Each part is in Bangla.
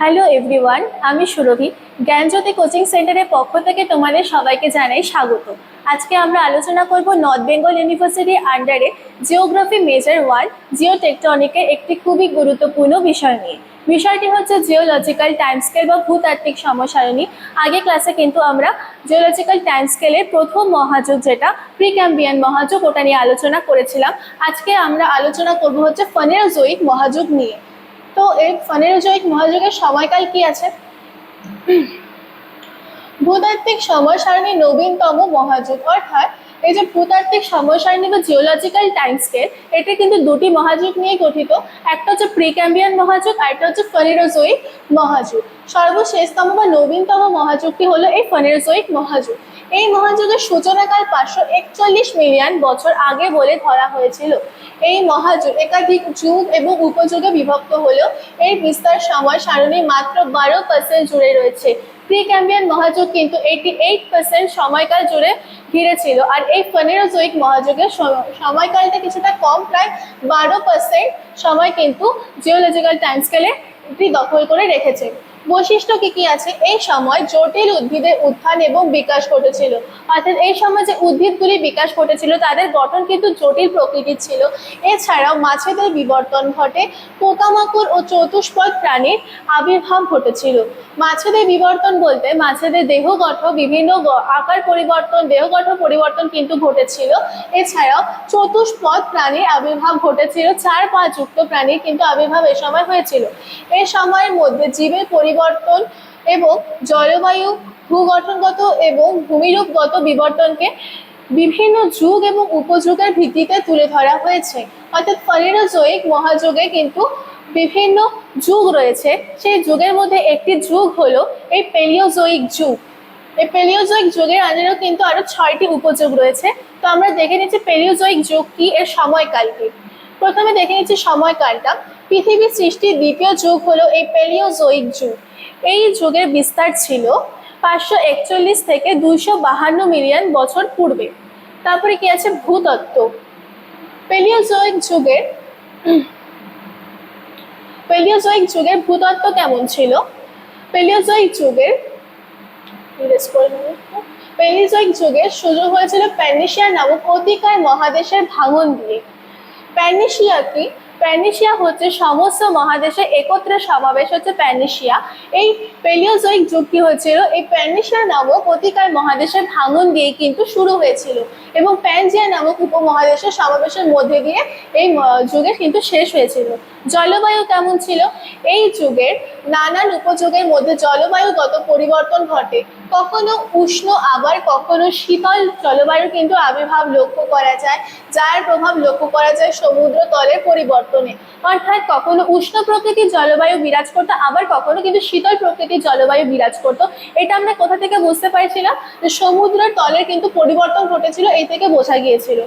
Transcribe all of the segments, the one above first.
হ্যালো এভরিওয়ান আমি সুরভি। জ্ঞানজ্যোতি কোচিং সেন্টারের পক্ষ থেকে তোমাদের সবাইকে জানাই স্বাগত। আজকে আমরা আলোচনা করব নর্থ বেঙ্গল ইউনিভার্সিটির আন্ডারে জিওগ্রাফি মেজর ওয়ান জিও টেকটনিকের একটি খুবই গুরুত্বপূর্ণ বিষয় নিয়ে। বিষয়টি হচ্ছে জিওলজিক্যাল টাইম স্কেল বা ভূতাত্ত্বিক সমসারণী। আগে ক্লাসে কিন্তু আমরা জিওলজিক্যাল টাইম স্কেলের প্রথম মহাযুগ যেটা প্রিক্যাম্বিয়ান মহাযুগ ওটা নিয়ে আলোচনা করেছিলাম। আজকে আমরা আলোচনা করব হচ্ছে ফনেরোজোইক মহাযুগ নিয়ে। তো এই ফনেরোজোইক মহাযুগের সময়কাল কি আছে? ভূতাত্ত্বিক সময় সারণী নবীনতম মহাযুগ। অর্থাৎ এই যে ভূতাত্ত্বিক সময় সারণী বা জিওলজিক্যাল টাইম স্কেল এটা কিন্তু দুটি মহাযুগ নিয়ে গঠিত। একটা হচ্ছে প্রিক্যাম্বিয়ান মহাযুগ, আর একটা হচ্ছে ফনেরোজোইক মহাযুগ। সর্বশেষতম বা নবীনতম মহাযুগটি হলো এই ফনেরোজোইক মহাযুগ। এই মহাযুগের সূচনাকাল পাঁচশো একচল্লিশ মিলিয়ন বছর আগে বলে ধরা হয়েছিল। এই মহাযুগ একাধিক যুগ এবং উপযুগে বিভক্ত হলেও এর বিস্তার সময় সারণী মাত্র বারো পার্সেন্ট জুড়ে রয়েছে। প্রি ক্যাম্বিয়ান মহাযুগ কিন্তু এইটি এইট পার্সেন্ট সময়কাল জুড়ে ঘিরে ছিল আর এই ফনেরোজোইক মহাযুগের সম- সময়কালটা কিছুটা কম, প্রায় বারো পার্সেন্ট সময় কিন্তু জিওলজিক্যাল টাইম স্কেলে এটি দখল করে রেখেছে। বৈশিষ্ট্য কি কি আছে? এই সময় জটিল উদ্ভিদের উত্থান এবং বিকাশ ঘটেছিল। অর্থাৎ এই সময় যে উদ্ভিদগুলি বিকাশ ঘটেছিল, তাদের গঠন কিন্তু জটিল প্রকৃতির ছিল। এছাড়াও মাছেদের বিবর্তন ঘটে। পোকামাকড় ও চতুষ্পদ প্রাণীর আবির্ভাব ঘটেছিল। মাছেদের বিবর্তন বলতে মাছেদের দেহ গঠন, বিভিন্ন আকার পরিবর্তন, দেহ গঠন পরিবর্তন কিন্তু ঘটেছিল। এছাড়াও চতুষ্পদ প্রাণীর আবির্ভাব ঘটেছিল। চার পা যুক্ত প্রাণীর কিন্তু আবির্ভাব এ সময় হয়েছিল। এ সময়ের মধ্যে জীবের পরিবর্তন এবং জলবায়ু ভূগঠনগত এবং ভূমিরূপগত বিবর্তনকে বিভিন্ন যুগ এবং উপযুগের ভিত্তিতে তুলে ধরা হয়েছে। অর্থাৎ ফলেরোজোইক মহাযুগে কিন্তু বিভিন্ন যুগ রয়েছে। সেই যুগের মধ্যে একটি যুগ হলো এই পেলিওজোইক যুগ। এই পেলিওজোইক যুগের আন্ডারেও কিন্তু আরও ছয়টি উপযুগ রয়েছে। তো আমরা দেখে নিচ্ছি পেলিওজোইক যুগ কি, এর সময়কাল কি। প্রথমে দেখে নিচ্ছি সময়কালটা। পৃথিবীর সৃষ্টির দ্বিতীয় যুগ হলো এই পেলিওজোইক যুগ। এই যুগের বিস্তার ছিল পাঁচশো একচল্লিশ থেকে দুইশো বাহান্ন মিলিয়ন বছর পূর্বে। তারপরে কি আছে? ভূতত্ত্ব। পেলিওজোইক যুগের পেলিওজোইক যুগের ভূতত্ত্ব কেমন ছিল? পেলিওজোইক যুগের। পেলিজোইক যুগের শুরু হয়েছিল প্যানিশিয়া নামক অতিকায় মহাদেশের ভাঙন দিয়ে। প্যানিশিয়া কি প্যানিশিয়া হচ্ছে সমস্ত মহাদেশে একত্রে সমাবেশ হচ্ছে প্যানিশিয়া। এই পেলিওজোইক যুগটি হয়েছিল, এই প্যানিশিয়া নামক অতিকায় মহাদেশের ভাঙন দিয়ে কিন্তু শুরু হয়েছিল এবং প্যানজিয়া নামক উপমহাদেশের সমাবেশের মধ্যে দিয়ে এই যুগে কিন্তু শেষ হয়েছিল। জলবায়ু কেমন ছিল? এই যুগের নানান উপযোগের মধ্যে জলবায়ুগত পরিবর্তন ঘটে? কখনো উষ্ণ আবার কখনো শীতল জলবায়ুর কিন্তু আবির্ভাব লক্ষ্য করা যায়, যার প্রভাব লক্ষ্য করা যায় সমুদ্র তলের পরিবর্তনে অর্থাৎ কখনো উষ্ণ প্রকৃতির জলবায়ু বিরাজ করতো, আবার কখনো কিন্তু শীতল প্রকৃতির জলবায়ু বিরাজ করতো। এটা আমরা কোথা থেকে বুঝতে পারছিলাম? যে সমুদ্রের তলের কিন্তু পরিবর্তন ঘটেছিল, এই থেকে বোঝা গিয়েছিল।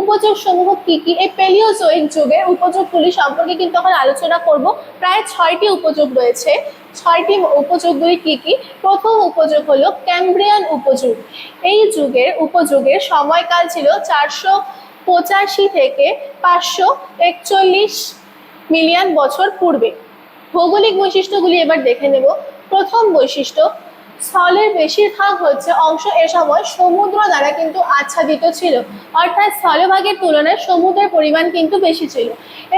উপযোগ সমূহ কি কি? এই পেলিওজোইক যুগের উপযোগগুলি সম্পর্কে কিন্তু এখন আলোচনা করব। প্রায় ছয়টি উপযোগ রয়েছে। ছয়টি উপযোগগুলি কি কি? প্রথম উপযোগ হলো ক্যাম্ব্রিয়ান উপযোগ। এই যুগের উপযোগের সময়কাল ছিল চারশো পঁচাশি থেকে পাঁচশো একচল্লিশ মিলিয়ন বছর পূর্বে। ভৌগোলিক বৈশিষ্ট্যগুলি এবার দেখে নেব। প্রথম বৈশিষ্ট্য স্থলের বেশিরভাগ হচ্ছে অংশ এ সময় সমুদ্র দ্বারা কিন্তু আচ্ছাদিত ছিল। অর্থাৎ স্থলভাগের তুলনায় সমুদ্রের পরিমাণ কিন্তু বেশি ছিল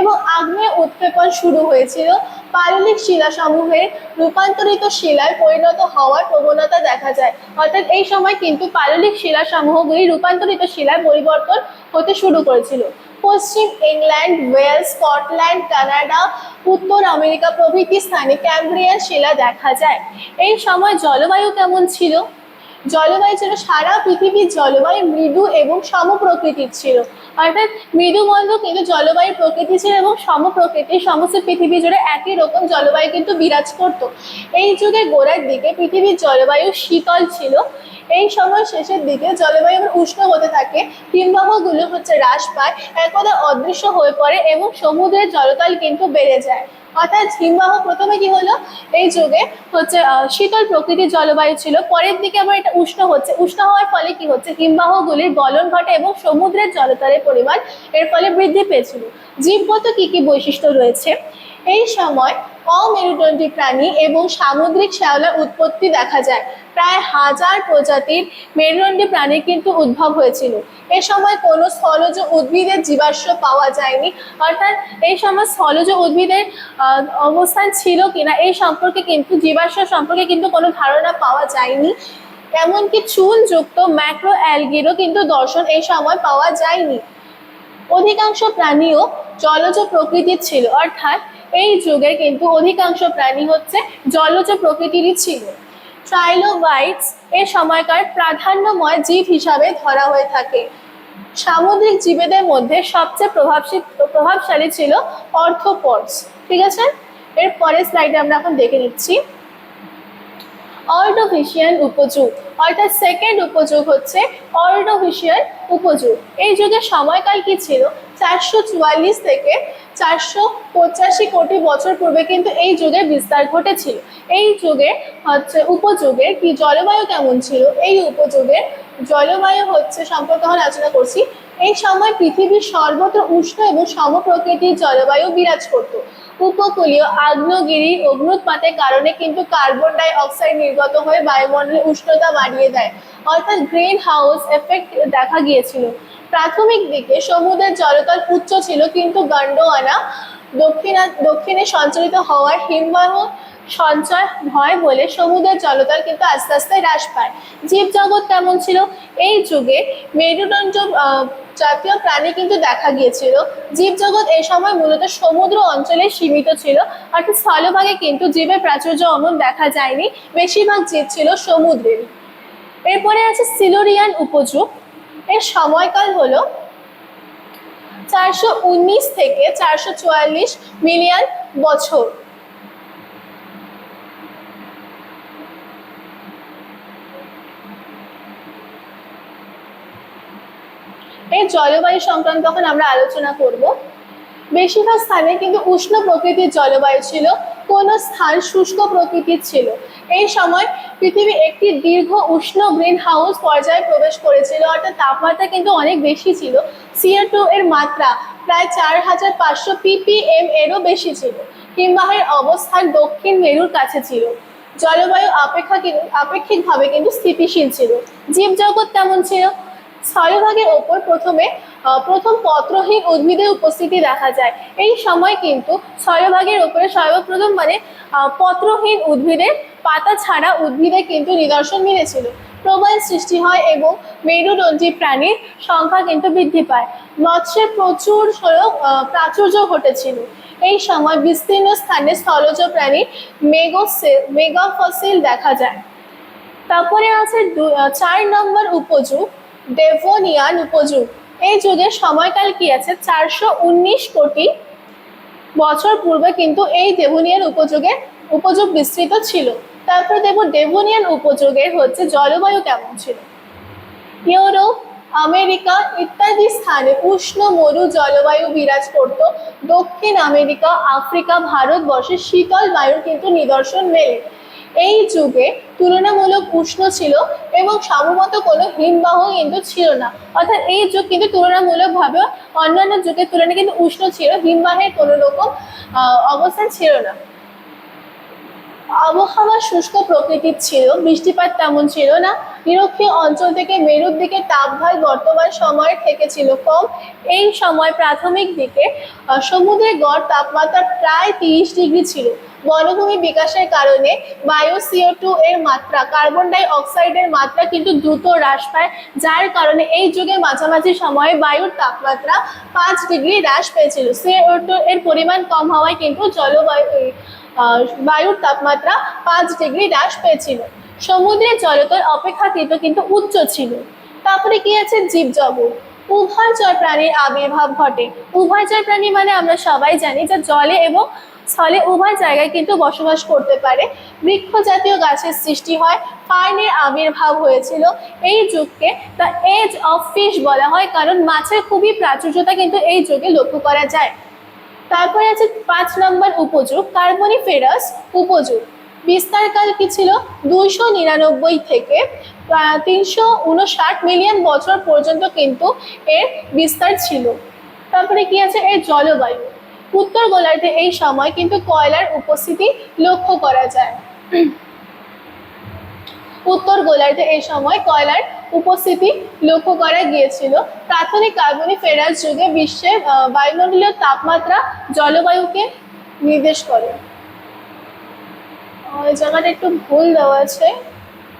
এবং আগ্নেয় উৎক্ষেপণ শুরু হয়েছিল। পাললিক শিলাসমূহের রূপান্তরিত শিলায় পরিণত হওয়ার প্রবণতা দেখা যায়। অর্থাৎ এই সময় কিন্তু পাললিক শিলাসমূহগুলি রূপান্তরিত শিলায় পরিবর্তন হতে শুরু করেছিল। পশ্চিম ইংল্যান্ড, ওয়েলস, স্কটল্যান্ড, কানাডা, উত্তর আমেরিকা প্রভৃতি স্থানে ক্যাম্ব্রিয়ান শিলা দেখা যায়। এই সময় জলবায়ু কেমন ছিল? জলবায়ু ছিল, সারা পৃথিবীর জলবায়ু মৃদু এবং সম প্রকৃতির ছিল। অর্থাৎ মৃদুমন্দ কিন্তু জলবায়ু প্রকৃতি ছিল এবং সম প্রকৃতির সমস্ত পৃথিবী জুড়ে একই রকম জলবায়ু কিন্তু বিরাজ করত। এই যুগের গোড়ার দিকে পৃথিবীর জলবায়ু শীতল ছিল। এই সময় শেষের দিকে জলবায়ু আবার উষ্ণ হতে থাকে। হিমবাহগুলো হচ্ছে হ্রাস পায়, একদা অদৃশ্য হয়ে পড়ে এবং সমুদ্রের জলতল কিন্তু বেড়ে যায়। অর্থাৎ হিমবাহ প্রথমে কি হলো? এই যুগে হচ্ছে শীতল প্রকৃতির জলবায়ু ছিল। পরের দিকে আবার এটা উষ্ণ হচ্ছে। উষ্ণ হওয়ার ফলে কি হচ্ছে? হিমবাহগুলির গলন ঘটে এবং সমুদ্রের জলতারের পরিমাণ এর ফলে বৃদ্ধি পেয়েছিল। জীবগত কি কি বৈশিষ্ট্য রয়েছে? এই সময় অমেরুদণ্ডী প্রাণী এবং সামুদ্রিক শ্যাওলার উৎপত্তি দেখা যায়। প্রায় হাজার প্রজাতির মেরুদণ্ডী প্রাণীর কিন্তু উদ্ভব হয়েছিল। এ সময় কোনো স্থলজ উদ্ভিদের জীবাশ্ম পাওয়া যায়নি। অর্থাৎ এই সময় স্থলজ উদ্ভিদের অবস্থান ছিল কিনা এই সম্পর্কে কিন্তু, জীবাশ্ম সম্পর্কে কিন্তু কোনো ধারণা পাওয়া যায়নি। এমনকি চুনযুক্ত ম্যাক্রো অ্যালগিরও কিন্তু দর্শন এই সময় পাওয়া যায়নি। অধিকাংশ প্রাণীও জলজ প্রকৃতির ছিল। অর্থাৎ এই যুগে কিন্তু অধিকাংশ প্রাণী হচ্ছে জলজ প্রকৃতিরই ছিল। ট্রাইলোবাইটস এ সময়কার প্রাধান্যময় জীব হিসাবে ধরা হয়ে থাকে। সামুদ্রিক জীবেদের মধ্যে সবচেয়ে প্রভাবশী- প্রভাবশালী ছিল অর্থোপডস। ঠিক আছে? এর পরের স্লাইডে আমরা এখন দেখে নিচ্ছি। অর্ডোভিশিয়ান উপযুগ অর্থাৎ সেকেন্ড উপযোগ হচ্ছে অর্ডোভিশিয়ান উপযোগ। এই যুগের সময়কাল কি ছিল? চারশো চুয়াল্লিশ থেকে চারশো পঁচাশি কোটি বছর পূর্বে কিন্তু এই যুগে বিস্তার ঘটেছিল। এই যুগে হচ্ছে উপযোগের কি জলবায়ু কেমন ছিল? এই উপযোগের জলবায়ু হচ্ছে সম্পর্কে আমরা আলোচনা করছি। এই সময় পৃথিবীর সর্বত্র উষ্ণ এবং সমপ্রকৃতির জলবায়ু বিরাজ করত। উপকূলীয় আগ্নেয়গিরি অগ্নুৎপাতের কারণে কিন্তু কার্বন ডাই অক্সাইড নির্গত হয়ে বায়ুমণ্ডলে উষ্ণতা বাড়িয়ে দেয়। অর্থাৎ গ্রিন হাউস এফেক্ট দেখা গিয়েছিল। প্রাথমিক দিকে সমুদ্রের জলতল উচ্চ ছিল, কিন্তু গন্ডোয়ানা দক্ষিণা দক্ষিণে সঞ্চালিত হওয়ার হিমবাহ সঞ্চয় হয় বলে সমুদ্রের জলতল কিন্তু আস্তে আস্তে হ্রাস পায়। জীবজগৎ কেমন ছিল? এই যুগে মেরুদণ্ড জাতীয় প্রাণী কিন্তু দেখা গিয়েছিল। জীবজগৎ এই সময় মূলত সমুদ্র অঞ্চলে সীমিত ছিল। অর্থাৎ স্থলভাগে কিন্তু জীবের প্রাচুর্য অমন দেখা যায়নি। বেশিরভাগ জীব ছিল সমুদ্রের। এরপরে আছে সিলোরিয়ান উপযুগ এর সময়কাল হলো চারশো উনিশ থেকে চারশো চুয়াল্লিশ মিলিয়ন বছর এই জলবায়ু সংক্রান্ত তখন আমরা আলোচনা করব। বেশিরভাগ স্থানে কিন্তু উষ্ণ প্রকৃতির জলবায়ু ছিল, কোন স্থান শুষ্ক প্রকৃতির ছিল। এই সময় পৃথিবী একটি দীর্ঘ উষ্ণ গ্রিন হাউস পর্যায়ে প্রবেশ করেছিল, অর্থাৎ তাপমাত্রা কিন্তু অনেক বেশি ছিল। সিও টু এর মাত্রা প্রায় চার হাজার পাঁচশো পিপিএম এরও বেশি ছিল। হিমবাহের অবস্থান দক্ষিণ মেরুর কাছে ছিল। জলবায়ু আপেক্ষা আপেক্ষিকভাবে কিন্তু স্থিতিশীল ছিল। জীবজগৎ তেমন ছিল? স্থলভাগের ওপর প্রথমে প্রথম পত্রহীন উদ্ভিদের উপস্থিতি দেখা যায়। এই সময় কিন্তু স্থলভাগের ওপরে সর্বপ্রথম মানে পত্রহীন উদ্ভিদের পাতা ছাড়া উদ্ভিদের কিন্তু নিদর্শন মিলেছিল। প্রবাল সৃষ্টি হয় এবং মেরুদণ্ডী প্রাণীর সংখ্যা কিন্তু বৃদ্ধি পায়। মৎস্যের প্রচুর প্রাচুর্য ঘটেছিল। এই সময় বিস্তীর্ণ স্থানে স্থলজ প্রাণী মেগোসেল মেগাফসিল দেখা যায়। তারপরে আছে চার নম্বর উপযুগ ডেভোনিয়ান উপযুগ। এই যুগের সময়কাল কি আছে? চারশো উনিশ কোটি বছর পূর্বে কিন্তু এই দেভোনিয়ান উপযোগের উপযোগ বিস্তৃত ছিল। তারপর দেখব ডেভোনিয়ান উপযোগের হচ্ছে জলবায়ু কেমন ছিল? ইউরোপ, আমেরিকা ইত্যাদি স্থানে উষ্ণ মরু জলবায়ু বিরাজ করত। দক্ষিণ আমেরিকা, আফ্রিকা, ভারতবর্ষে শীতল বায়ুর কিন্তু নিদর্শন মেলে। এই যুগে তুলনামূলক উষ্ণ ছিল এবং সম্ভবত কোনো হিমবাহ কিন্তু ছিল না। অর্থাৎ এই যুগ কিন্তু তুলনামূলকভাবে অন্যান্য যুগের তুলনায় কিন্তু উষ্ণ ছিল, হিমবাহের কোনো রকম অবস্থান ছিল না। আবহাওয়া শুষ্ক প্রকৃতির ছিল, বৃষ্টিপাত তেমন ছিল না। নিরক্ষীয় অঞ্চল থেকে মেরুর দিকে তাপঢাল বর্তমান সময়ের থেকে ছিল কম। এই সময় প্রাথমিক দিকে সমুদ্রের গড় তাপমাত্রা প্রায় তিরিশ ডিগ্রি ছিল। বনভূমি বিকাশের কারণে বায়ু সিও টু এর মাত্রা, কার্বন ডাই অক্সাইডের মাত্রা কিন্তু দ্রুত হ্রাস পায়, যার কারণে এই যুগে মাঝামাঝি সময়ে বায়ুর তাপমাত্রা পাঁচ ডিগ্রি হ্রাস পেয়েছিল। সিও টু এর পরিমাণ কম হওয়ায় কিন্তু জলবায়ু বায়ুর তাপমাত্রা পাঁচ ডিগ্রি হ্রাস পেয়েছিল। সমুদ্রের জলতল অপেক্ষাকৃত কিন্তু উচ্চ ছিল। তারপরে কি আছে? জীবজগৎ। উভয়চর প্রাণীর আবির্ভাব ঘটে। উভয়চর প্রাণী মানে আমরা সবাই জানি যে জলে এবং স্থলে উভয় জায়গায় কিন্তু বসবাস করতে পারে। বৃক্ষ জাতীয় গাছের সৃষ্টি হয় ফার্নের আবির্ভাব হয়েছিল। এই যুগকে দ্য এজ অফ ফিশ বলা হয়, কারণ মাছের খুবই প্রাচুর্যতা কিন্তু এই যুগে লক্ষ্য করা যায়। তারপরে আছে পাঁচ নম্বর উপযুগ কার্বনিফেরাস উপযুগ। বিস্তারকাল কি ছিল? দুইশো নিরানব্বই থেকে তিনশো উনষাট মিলিয়ন বছর পর্যন্ত কিন্তু এর বিস্তার ছিল। তারপরে কি আছে? এর জলবায়ু। উত্তর গোলার্ধে এই সময় কিন্তু কয়লার উপস্থিতি লক্ষ্য করা যায়। উত্তর গোলার্ধে এই সময় কয়লার উপস্থিতি লক্ষ্য করা গিয়েছিল। প্রাথমিক কার্বনি ফেরাস যুগে বিশ্বের বায়ুমণ্ডলীয় তাপমাত্রা জলবায়ুকে নির্দেশ করে। আহ, জায়গাটা একটু ভুল দেওয়া আছে।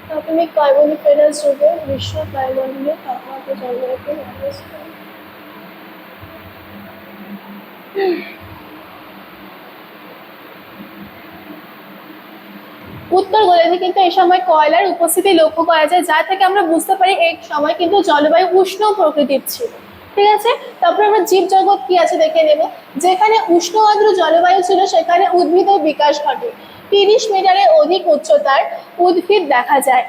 প্রাথমিক কার্বনি ফেরাস যুগে বিশ্ব বায়ুমণ্ডলীয় তাপমাত্রা জলবায়ুকে নির্দেশ করে। উত্তর গোলার্ধে কিন্তু এই সময় কয়লার উপস্থিতি লক্ষ্য করা যায়, যা থেকে আমরা বুঝতে পারি এই সময় কিন্তু জলবায়ু উষ্ণ প্রকৃতির ছিল। ঠিক আছে? তারপরে আমরা জীবজগৎ কি আছে দেখে নেব। যেখানে উষ্ণ আর্দ্র জলবায়ু ছিল, সেখানে উদ্ভিদের বিকাশ ঘটে। তিরিশ মিটারের অধিক উচ্চতার উদ্ভিদ দেখা যায়।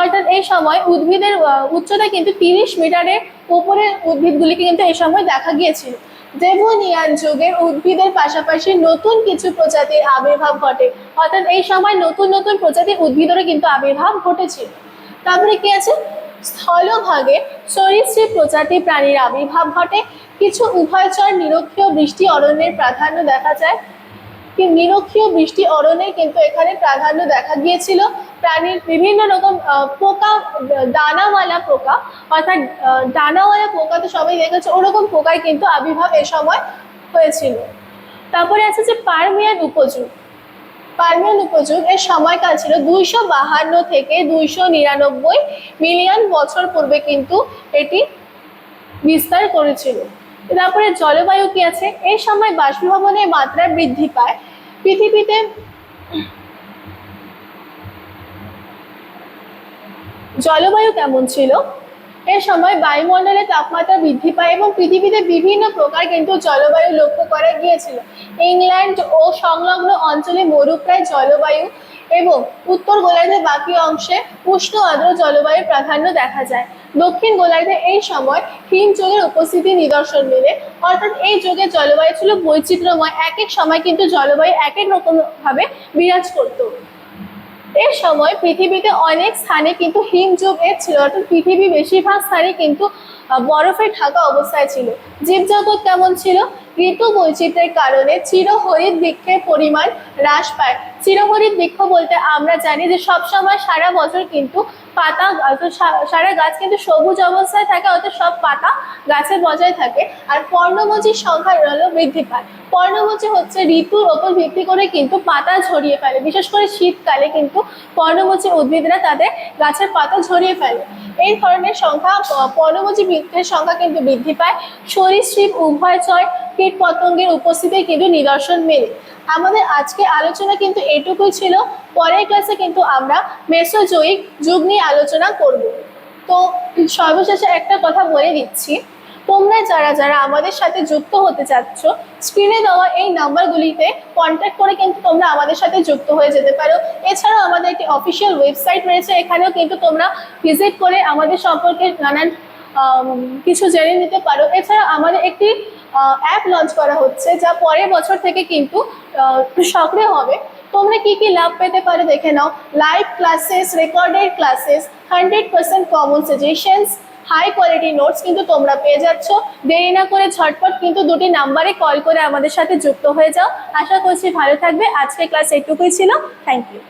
অর্থাৎ এই সময় উদ্ভিদের উচ্চতা কিন্তু তিরিশ মিটারের উপরের উদ্ভিদগুলিকে কিন্তু এই সময় দেখা গিয়েছিল। দেবনিয়ান যুগের উদ্ভিদের পাশাপাশি নতুন কিছু প্রজাতির আবির্ভাব ঘটে। অর্থাৎ এই সময় নতুন নতুন প্রজাতির উদ্ভিদেরও কিন্তু আবির্ভাব ঘটেছিল তারপরে কি আছে? স্থলভাগে সরীসৃপ প্রজাতি প্রাণীর আবির্ভাব ঘটে। কিছু উভয়চর নিরক্ষীয় বৃষ্টি অরণ্যের প্রাধান্য দেখা যায়। নিরক্ষীয় বৃষ্টি অরণ্যে কিন্তু এখানে প্রাধান্য দেখা গিয়েছিল। প্রাণীর বিভিন্ন রকম পোকা দানাওয়ালা পোকা, অর্থাৎ দানাওয়ালা পোকা তো সবাই দেখেছে, ওরকম পোকায় কিন্তু আবির্ভাব এ সময় হয়েছিল। তারপরে আছে যে পারমিয়ান উপযুগ পারমিয়ান উপযুগ এর সময়কাল ছিল দুইশো বাহান্ন থেকে দুইশো নিরানব্বই মিলিয়ন বছর পূর্বে কিন্তু এটি বিস্তার করেছিল। তারপরে জলবায়ু কি আছে? এই সময় বাষ্পীভবনের মাত্রা বৃদ্ধি পায়। পৃথিবীতে জলবায়ু কেমন ছিল? এ সময় বায়ুমণ্ডলের তাপমাত্রা বৃদ্ধি পায় এবং পৃথিবীতে বিভিন্ন প্রকার কিন্তু জলবায়ু লক্ষ্য করা গিয়েছিল। ইংল্যান্ড ও সংলগ্ন অঞ্চলে মরুপ্রায় জলবায়ু এবং উত্তর গোলার্ধের বাকি অংশে উষ্ণ আর্দ্র জলবায়ুর প্রাধান্য দেখা যায়। দক্ষিণ গোলার্ধে এই সময় হিম যুগের উপস্থিতি নিদর্শন মেলে। অর্থাৎ এই যুগের জলবায়ু ছিল বৈচিত্র্যময়। এক এক সময় কিন্তু জলবায়ু এক এক রকম ভাবে বিরাজ করতো। এর সময় পৃথিবীতে অনেক স্থানে কিন্তু হিমযুগ এর ছিল অর্থাৎ পৃথিবী বেশিরভাগ স্থানে কিন্তু বরফে ঢাকা অবস্থায় ছিল। জীবজগৎ কেমন ছিল? ঋতু বৈচিত্র্যের কারণে চিরহরিত বৃক্ষের পরিমাণ হ্রাস পায়। চিরহরিত বৃক্ষ বলতে আমরা জানি যে সব সময় সারা বছর কিন্তু পাতা সারা গাছ কিন্তু সবুজ অবস্থায় থাকে, অর্থাৎ সব পাতা গাছে বজায় থাকে আর পর্ণমোচীর সংখ্যা হলো বৃদ্ধি পায়। পর্ণমোচী হচ্ছে ঋতুর ওপর ভিত্তি করে কিন্তু পাতা ঝরিয়ে ফেলে। বিশেষ করে শীতকালে কিন্তু পর্ণমোচী উদ্ভিদরা তাদের গাছের পাতা ঝরিয়ে ফেলে। এই ধরনের সংখ্যা পর্ণমোচী বৃক্ষের সংখ্যা কিন্তু বৃদ্ধি পায়। সরীসৃপ উভয়চয় কীট পতঙ্গের উপস্থিতি কিন্তু নিদর্শন মেলে। আমাদের আজকে আলোচনা কিন্তু এটুকুই ছিল। পরের ক্লাসে কিন্তু আমরা মেসোজয়িক যুগ নিয়ে আলোচনা করব। তো সর্বশেষে একটা কথা বলে দিচ্ছি। তোমরা যারা যারা আমাদের সাথে যুক্ত হতে চাচ্ছ স্ক্রিনে দেওয়া এই নাম্বারগুলিতে কন্ট্যাক্ট করে কিন্তু তোমরা আমাদের সাথে যুক্ত হয়ে যেতে পারো। এছাড়াও আমাদের একটি অফিসিয়াল ওয়েবসাইট রয়েছে। এখানেও কিন্তু তোমরা ভিজিট করে আমাদের সম্পর্কে নানান কিছু জেনে নিতে পারো। এছাড়া আমাদের একটি অ্যাপ লঞ্চ করা হচ্ছে, যা পরের বছর থেকে কিন্তু সক্রিয় হবে। তোমরা কি কি লাভ পেতে পারো দেখে নাও। Live classes recorded classes hundred percent common suggestions high quality notes কিন্তু তোমরা পেয়ে যাচ্ছ। দেরি না করে ঝটপট কিন্তু দুটি নাম্বারে কল করে আমাদের সাথে যুক্ত হয়ে যাও। আশা করছি ভালো থাকবে। আজকে ক্লাস এইটুকুই ছিল। Thank you